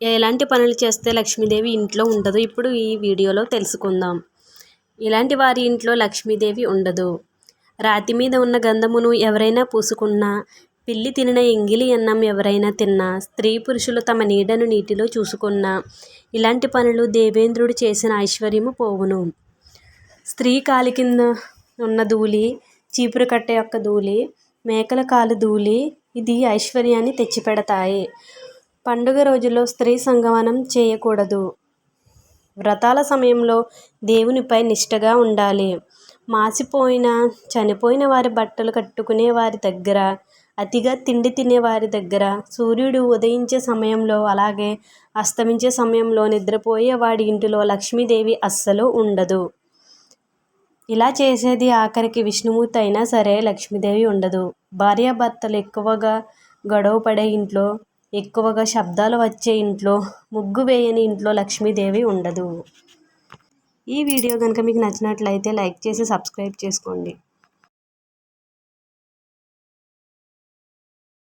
ఎలాంటి పనులు చేస్తే లక్ష్మీదేవి ఇంట్లో ఉండదు? ఇప్పుడు ఈ వీడియోలో తెలుసుకుందాం. ఇలాంటి వారి ఇంట్లో లక్ష్మీదేవి ఉండదు. రాతి మీద ఉన్న గంధమును ఎవరైనా పూసుకున్నా పిల్లి తినిన ఎంగిలి అన్నం ఎవరైనా తిన్నా స్త్రీ పురుషులు తమ నీడను నీటిలో చూసుకున్నా ఇలాంటి పనులు దేవేంద్రుడు చేసిన ఐశ్వర్యము పోవును. స్త్రీ కాలి కింద ఉన్న ధూళి చీపురు కట్ట యొక్క ధూళి మేకల కాలు ధూళి ఇది ఐశ్వర్యాన్ని తెచ్చిపెడతాయి. పండుగ రోజుల్లో స్త్రీ సంగమనం చేయకూడదు. వ్రతాల సమయంలో దేవునిపై నిష్టగా ఉండాలి. మాసిపోయిన చనిపోయిన వారి బట్టలు కట్టుకునే వారి దగ్గర అతిగా తిండి తినే వారి దగ్గర సూర్యుడు ఉదయించే సమయంలో అలాగే అస్తమించే సమయంలో నిద్రపోయే వాడి ఇంటిలో లక్ష్మీదేవి అస్సలు ఉండదు. ఇలా చేసేది ఆఖరికి విష్ణుమూర్తి అయినా సరే లక్ష్మీదేవి ఉండదు. భార్యాభర్తలు ఎక్కువగా గొడవ పడే ఇంట్లో ఎక్కువగా శబ్దాలు వచ్చే ఇంట్లో ముగ్గు వేయని ఇంట్లో లక్ష్మీదేవి ఉండదు. ఈ వీడియో కనుక మీకు నచ్చినట్లయితే లైక్ చేసి సబ్స్క్రైబ్ చేసుకోండి.